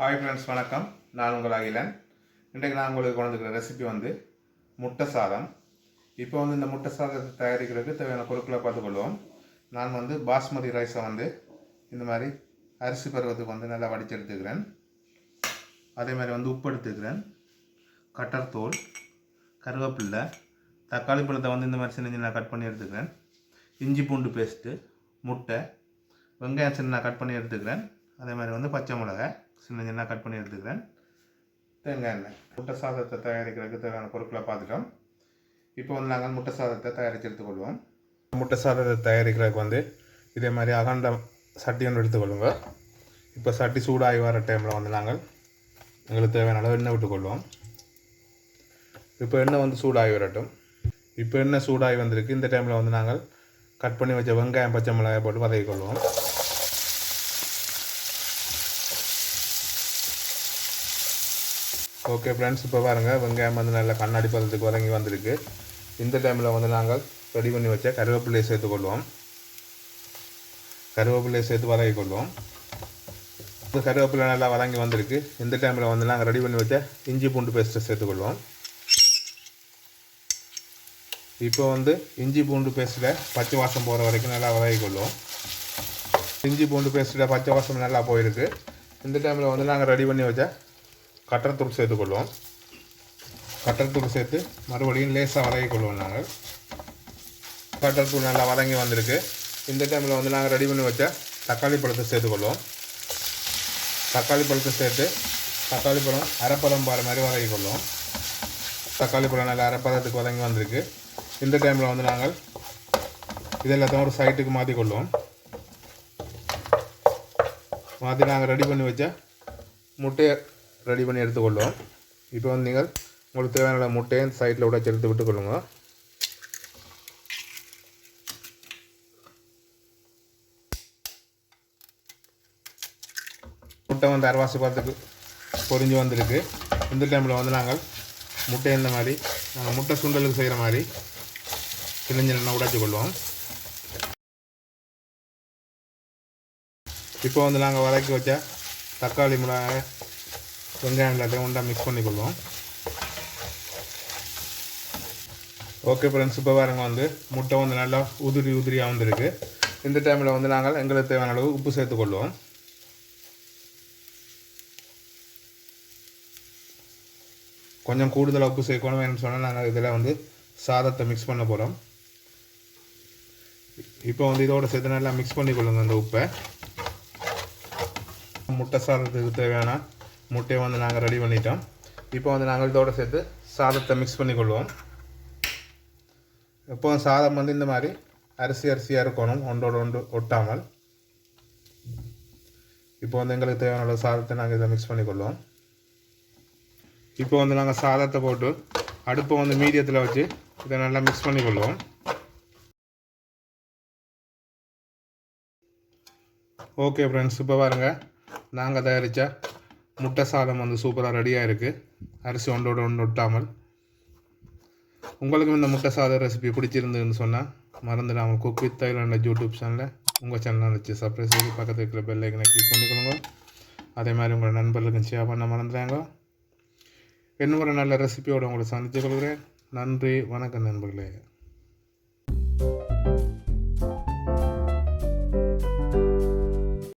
Hi friends வணக்கம். நான் உங்கள் அகிலன். இன்றைக்கு நான் உங்களுக்கு கொண்டிருக்கிற ரெசிபி வந்து முட்டை சாதம். இப்போ வந்து இந்த முட்டை சாதத்தை தயாரிக்கிறதுக்கு தேவையான பொருட்களை பார்த்துக்கொள்வோம். நான் வந்து பாஸ்மதி ரைஸை வந்து இந்த மாதிரி அரிசி பருவத்துக்கு வந்து நல்லா வடித்து எடுத்துக்கிறேன். அதே மாதிரி வந்து உப்பு எடுத்துக்கிறேன். கட்டர்தூள் கருவேப்பில்லை தக்காளி பழத்தை வந்து இந்த மாதிரி சின்ன சின்ன கட் பண்ணி எடுத்துக்கிறேன். இஞ்சி பூண்டு பேஸ்ட்டு முட்டை வெங்காயம் சின்ன கட் பண்ணி எடுத்துக்கிறேன். அதே மாதிரி வந்து பச்சை மிளகாய் சின்ன சின்ன கட் பண்ணி எடுத்துக்கிறேன். தேங்காய் எண்ணெய். முட்டை சாதத்தை தயாரிக்கிறதுக்கு தேவையான பொருட்களை பார்த்துட்டோம். இப்போ வந்து நாங்கள் முட்டை சாதத்தை தயாரித்து எடுத்துக்கொள்வோம். முட்டை சாதத்தை தயாரிக்கிறதுக்கு வந்து இதே மாதிரி அகண்ட சட்டி ஒன்று எடுத்துக்கொள்ளுங்க. இப்போ சட்டி சூடாகி வர டைமில் வந்து நாங்கள் எங்களுக்கு தேவையான அளவு எண்ணெய் விட்டுக்கொள்வோம். இப்போ எண்ணெய் வந்து சூடாகி வரட்டும். இப்போ எண்ணெய் சூடாகி வந்திருக்கு. இந்த டைமில் வந்து நாங்கள் கட் பண்ணி வச்ச வெங்காயம் பச்சை மிளகாய் போட்டு வதக்கிக்கொள்வோம். ஓகே ஃப்ரெண்ட்ஸ் இப்போ பாருங்கள் வெங்காயம் வந்து நல்லா கண்ணாடி பதத்துக்கு வதங்கி வந்திருக்கு. இந்த டைமில் வந்து நாங்கள் ரெடி பண்ணி வச்ச கருவேப்பிலையை சேர்த்துக்கொள்வோம் கருவேப்பிலையை சேர்த்து வதக்கிக்கொள்வோம் இப்போ கருவேப்பிலை நல்லா வதங்கி வந்திருக்கு. இந்த டைமில் வந்து நாங்கள் ரெடி பண்ணி வச்ச இஞ்சி பூண்டு பேஸ்ட்டை சேர்த்துக்கொள்வோம் இப்போ வந்து இஞ்சி பூண்டு பேஸ்ட்டில் பச்சை வாசம் போகிற வரைக்கும் நல்லா வதக்கிக்கொள்வோம் இஞ்சி பூண்டு பேஸ்ட்டில் பச்சை வாசம் நல்லா போயிருக்கு. இந்த டைமில் வந்து நாங்கள் ரெடி பண்ணி வச்ச கட்டர்த்தூள் சேர்த்துக்கொள்வோம். கட்டர்த்தூள் சேர்த்து மறுபடியும் லேசாக வதக்கிக்கொள்வோம் நாங்கள். கட்டர்த்தூள் நல்லா வதங்கி வந்திருக்கு. இந்த டைமில் வந்து நாங்கள் ரெடி பண்ணி வச்ச தக்காளி பழத்தை சேர்த்துக்கொள்வோம். தக்காளி பழத்தை சேர்த்து தக்காளி பழம் அரைப்பதம் பாரு மாதிரி வதக்கிக்கொள்வோம் தக்காளி பழம் நல்லா அரைப்பதத்துக்கு வதங்கி வந்திருக்கு. இந்த டைமில் வந்து நாங்கள் இதெல்லாத்தையும் ஒரு சைட்டுக்கு மாற்றிக்கொள்வோம் மாற்றி நாங்கள் ரெடி பண்ணி வச்ச முட்டையை ரெடி பண்ணி எடுத்துக்கொள்வோம். இப்போ வந்து நீங்கள் உங்களுக்கு தேவையான முட்டையை சைட்டில் உடைச்சு எடுத்து விட்டுக்கொள்ளுங்க. முட்டை வந்து அரவாசி பார்த்துக்கு பொரிஞ்சு வந்திருக்கு. இந்த டைமில் வந்து நாங்கள் முட்டை இந்த மாதிரி நாங்கள் முட்டை சுண்டலுக்கு செய்கிற மாதிரி சின்ன சின்ன கொள்வோம். இப்போ வந்து நாங்கள் வதக்கி வச்ச தக்காளி மிளகாய் வெங்காயம் எல்லாத்தையும் ஒன்றா மிக்ஸ் பண்ணிக்கொள்வோம். ஓகே ஃப்ரெண்ட்ஸ் இப்போ பாருங்கள் வந்து முட்டை வந்து நல்லா உதிரி உதிரியாக வந்துருக்கு. இந்த டைமில் வந்து நாங்கள் எங்களுக்கு தேவையான அளவு உப்பு சேர்த்துக்கொள்வோம். கொஞ்சம் கூடுதலாக உப்பு சேர்க்கணும் வேணும்னு சொன்னால் நாங்கள் இதில் வந்து சாதத்தை மிக்ஸ் பண்ண போகிறோம் இப்போ வந்து இதோட சேர்த்து நல்லா மிக்ஸ் பண்ணிக்கொள்ளுங்க அந்த உப்பை. முட்டை சாதத்துக்கு தேவையான முட்டையை வந்து நாங்கள் ரெடி பண்ணிட்டோம். இப்போ வந்து நாங்கள் இதோடு சேர்த்து சாதத்தை மிக்ஸ் பண்ணி கொள்வோம் இப்போ சாதம் வந்து இந்த மாதிரி அரிசி அரிசியாக இருக்கணும் ஒன்றோட ஒன்று ஒட்டாமல். இப்போ வந்து எங்களுக்கு தேவையான சாதத்தை நாங்கள் இதை மிக்ஸ் பண்ணிக்கொள்வோம். இப்போ வந்து நாங்கள் சாதத்தை போட்டு அடுப்பை வந்து மீடியத்தில் வச்சு இதை நல்லா மிக்ஸ் பண்ணிக்கொள்வோம். ஓகே ஃப்ரெண்ட்ஸ் இப்போ பாருங்கள் நாங்கள் தயாரித்த முட்டை சாதம் வந்து சூப்பராக ரெடியாக இருக்குது அரிசி ஒன்றோட ஒன்று ஒட்டாமல். உங்களுக்கும் இந்த முட்டை சாதம் ரெசிபி பிடிச்சிருந்ததுன்னு சொன்னால் மறந்துடாமல் குக் வித் தைலாண்ட் யூடியூப் சேனலில் உங்கள் சேனலாக வச்சு சப்ரைஸ் செய்து பக்கத்தில் இருக்கிற பெல் ஐக்கனை கிளிக் பண்ணிக்கொள்ளுங்க அதே மாதிரி உங்கள் நண்பர்களுக்கும் ஷேர் பண்ண மறந்துடாங்க. இன்னும் ஒரு நல்ல ரெசிபியோடு உங்களை சந்தித்து கொள்கிறேன். நன்றி வணக்கம் நண்பர்களே.